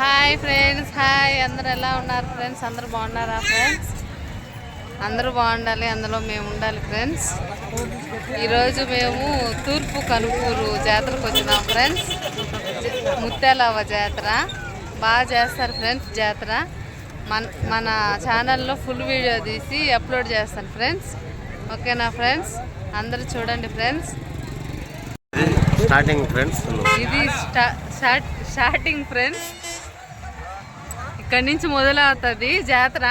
Hi friends hi అందరు ఎలా ఉన్నారు ఫ్రెండ్స్ అందరూ బాగున్నారా ఫ్రెండ్స్ అందరూ బాగుండాలి అందులో మేము ఉండాలి ఫ్రెండ్స్ ఈరోజు మేము తూర్పు కనుపూరు జాతరకు వచ్చినాం ఫ్రెండ్స్ ముత్యాలవ్వ జాతర. బాగా చేస్తారు ఫ్రెండ్స్ జాతర. మన మన ఛానల్లో ఫుల్ వీడియో తీసి అప్లోడ్ చేస్తాను ఫ్రెండ్స్ ఓకేనా ఫ్రెండ్స్ అందరూ చూడండి ఫ్రెండ్స్ స్టార్టింగ్ ఫ్రెండ్స్ ఇది స్టా- స్టార్ట్ స్టార్టింగ్ ఫ్రెండ్స్ ఇక్కడి నుంచి మొదలవుతుంది జాతర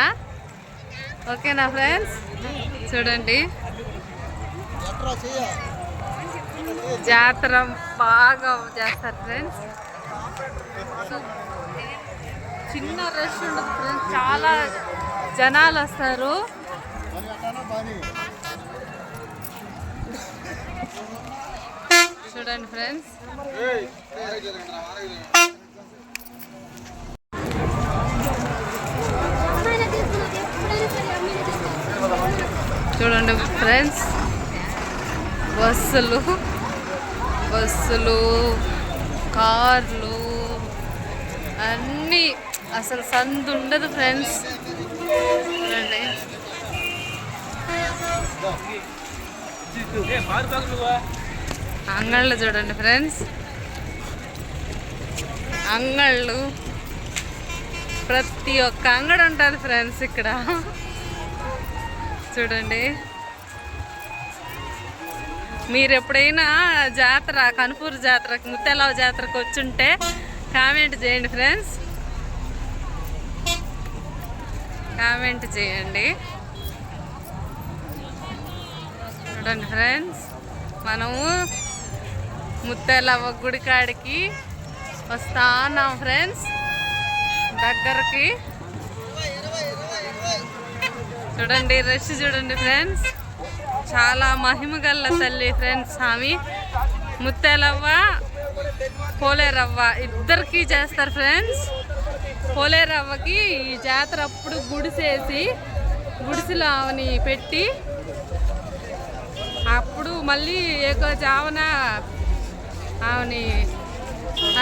ఓకేనా ఫ్రెండ్స్ చూడండి జాతర బాగా చేస్తారు ఫ్రెండ్స్ చిన్న రష్ ఉండదు ఫ్రెండ్స్ చాలా జనాలు వస్తారు చూడండి ఫ్రెండ్స్ చూడండి ఫ్రెండ్స్. బస్సులు బస్సులు కార్లు అన్నీ. అసలు సందు ఉండదు ఫ్రెండ్స్. చూడండి. అంగళ్ళు చూడండి ఫ్రెండ్స్. అంగళ్ళు. ప్రతి ఒక్క అంగడి ఉంటుంది ఫ్రెండ్స్ ఇక్కడ. చూడండి. మీరు ఎప్పుడైనా జాతర కనుపూరు జాతరకు ముత్యాలవ జాతరకు వచ్చుంటే కామెంట్ చేయండి ఫ్రెండ్స్. కామెంట్ చేయండి. చూడండి ఫ్రెండ్స్ మనము ముత్యాలవ గుడి కాడికి వస్తా ఉన్నాం ఫ్రెండ్స్. దగ్గరకి చూడండి రష్ చూడండి ఫ్రెండ్స్ చాలా మహిమ గల్ల తల్లి ఫ్రెండ్స్ స్వామి ముత్తాలవ్వ పోలేరవ్వ ఇద్దరికి చేస్తారు ఫ్రెండ్స్ పోలేరవ్వకి ఈ జాతర అప్పుడు గుడిసేసి గుడిసెలో ఆమెని పెట్టి అప్పుడు మళ్ళీ ఏకో జావన ఆమెని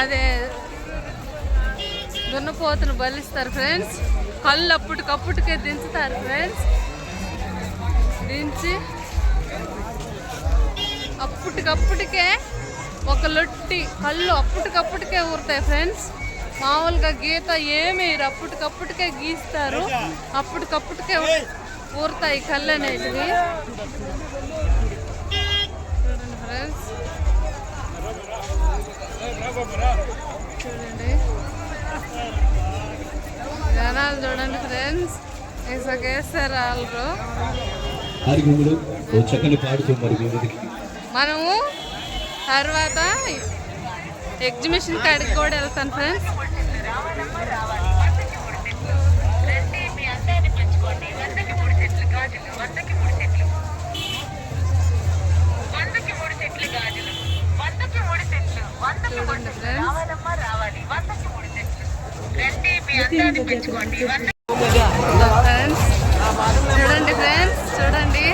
అదే దున్నపోతును బలిస్తారు ఫ్రెండ్స్ కళ్ళు అప్పటికప్పటికే దించుతారు ఫ్రెండ్స్ దించి అప్పటికప్పటికే ఒక లొట్టి కళ్ళు అప్పటికప్పటికే ఊరుతాయి ఫ్రెండ్స్ మామూలుగా గీత ఏమి అప్పటికప్పటికే గీస్తారు. అప్పటికప్పటికే ఊరుతాయి కళ్ళు అనేటివి. చూడండి ఫ్రెండ్స్ చూడండి. జనాలు చూడండి ఫ్రెండ్స్ ఇసుకేస్తారు వాళ్ళు హరిగుములు ఓ చక్కని పాడుతూ మరి వివరికి మనము తర్వాత ఎగ్జిబిషన్ కాడికి కూడా వెళ్తాను ఫ్రెండ్స్ ఫ్రెండ్స్ చూడండి ఫ్రెండ్స్ చూడండి.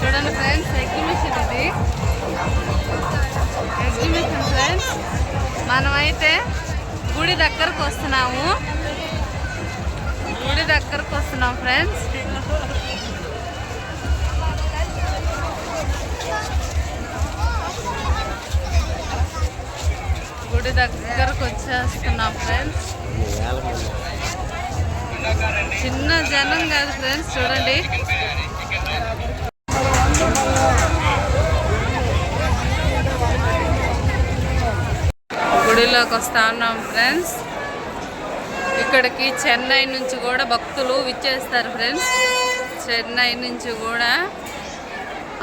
చూడండి ఫ్రెండ్స్ ఎగ్జిబిషన్ ఇది. ఎగ్జిబిషన్ ఫ్రెండ్స్ మనమైతే గుడి దగ్గరకు వస్తున్నాము. గుడి దగ్గరకు వస్తున్నాం ఫ్రెండ్స్ గుడి దగ్గరకు వచ్చేస్తున్నాం ఫ్రెండ్స్. చిన్న జనం కాదు ఫ్రెండ్స్ చూడండి. గుడిలోకి వస్తా ఉన్నాం ఫ్రెండ్స్. ఇక్కడికి చెన్నై నుంచి కూడా భక్తులు విచ్చేస్తారు ఫ్రెండ్స్. చెన్నై నుంచి కూడా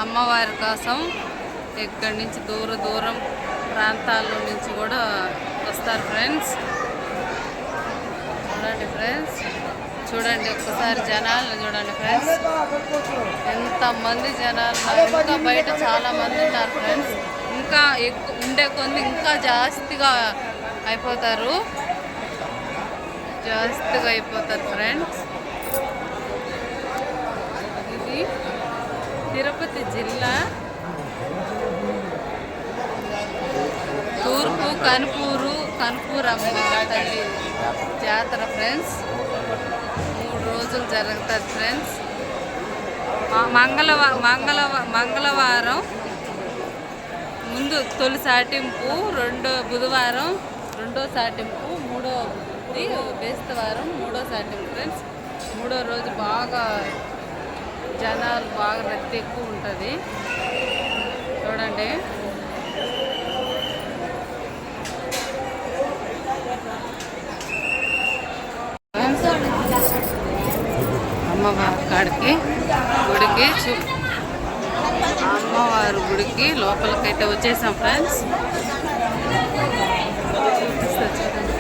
అమ్మవారి కోసం ఇక్కడి నుంచి దూర దూరం ప్రాంతాల నుంచి కూడా వస్తారు ఫ్రెండ్స్. చూడండి ఫ్రెండ్స్. చూడండి ఒక్కసారి జనాలు చూడండి ఫ్రెండ్స్. ఎంతమంది జనాలు ఇంకా బయట చాలా మంది ఉన్నారు ఫ్రెండ్స్. ఇంకా ఎక్కువ ఉండే కొంది ఇంకా జాస్తిగా అయిపోతారు. జాస్తిగా అయిపోతారు ఫ్రెండ్స్ ఇది తిరుపతి జిల్లా తూర్పు కనుపూరు కనుపూరమ్మ తల్లి జాతర ఫ్రెండ్స్. మూడు రోజులు జరుగుతుంది ఫ్రెండ్స్. మ- మంగళవా మంగళవ మంగళవారం ముందు తొలి సాటింపు రెండో బుధవారం రెండో సాటింపు మూడోది బేస్తవారం మూడో సాటింపు ఫ్రెండ్స్ మూడో రోజు బాగా జనాలు బాగా రద్దీ ఎక్కువ ఉంటుంది చూడండి అమ్మవారి కాడికి గుడికి చూ అమ్మవారి గుడికి లోపలికైతే వచ్చేసాం ఫ్రెండ్స్ చూపిస్తా చూడండి.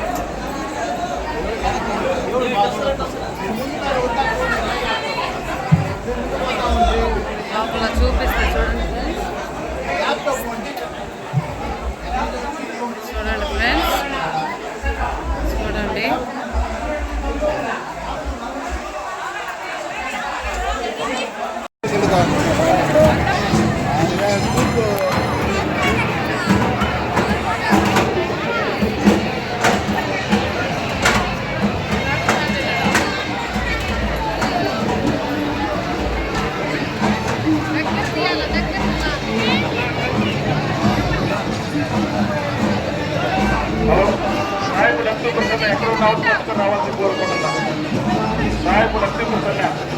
సాయపు లక్ష్మీ ప్రసన్న ఎక్కడ ఉన్నావు పట్టుకొని రావాల్సి కోరుకుంటున్నా సాయపు లక్ష్మీ ప్రసన్న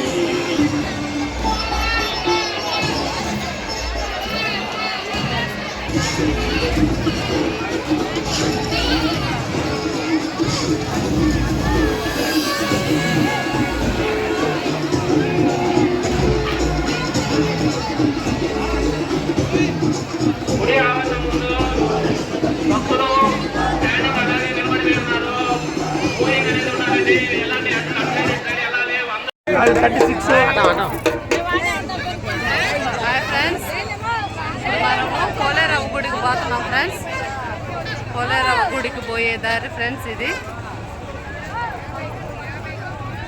గుడి ఆవరణ ముందు భక్తులు స్టాండింగ్ అలాగే నిలబడి ఉన్నారు అనేది ఉన్నారండి ఎలాంటి థర్టీ సిక్స్ ఫ్రెండ్స్ గుడికి పోతున్నాం ఫ్రెండ్స్ పోలేరవ్వ గుడికి పోయే దారి ఫ్రెండ్స్ ఇది.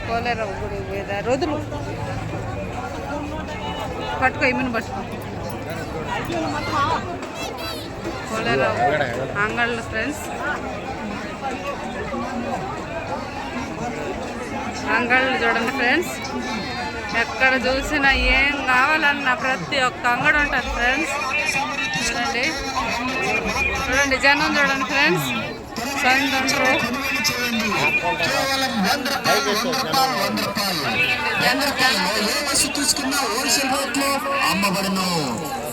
పోలేరవ్వ గుడికి పోయే దారి. పట్టుకో ఇమ్మని పట్టుకో పోలేరవ్వ అంగళ్ళు ఫ్రెండ్స్ అంగళ్ళు చూడండి ఫ్రెండ్స్ ఎక్కడ చూసినా ఏం కావాలన్నా ప్రతి ఒక్క అంగడి ఉంటుంది ఫ్రెండ్స్ చూడండి. చూడండి జనం చూడండి ఫ్రెండ్స్ సంత జనం తీసుకున్న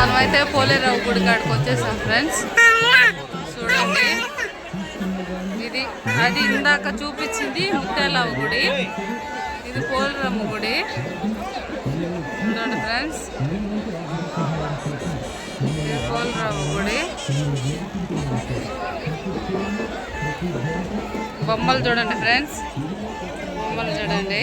మనమైతే పోలేరావు గుడి కాడికి వచ్చేసాం ఫ్రెండ్స్ చూడండి. ఇది అది ఇందాక చూపించింది ముత్యాలమ్మ గుడి. ఇది పోలేరమ్మ గుడి. చూడండి ఫ్రెండ్స్ ఇది పోలేరమ్మ గుడి. బొమ్మలు చూడండి ఫ్రెండ్స్ బొమ్మలు చూడండి.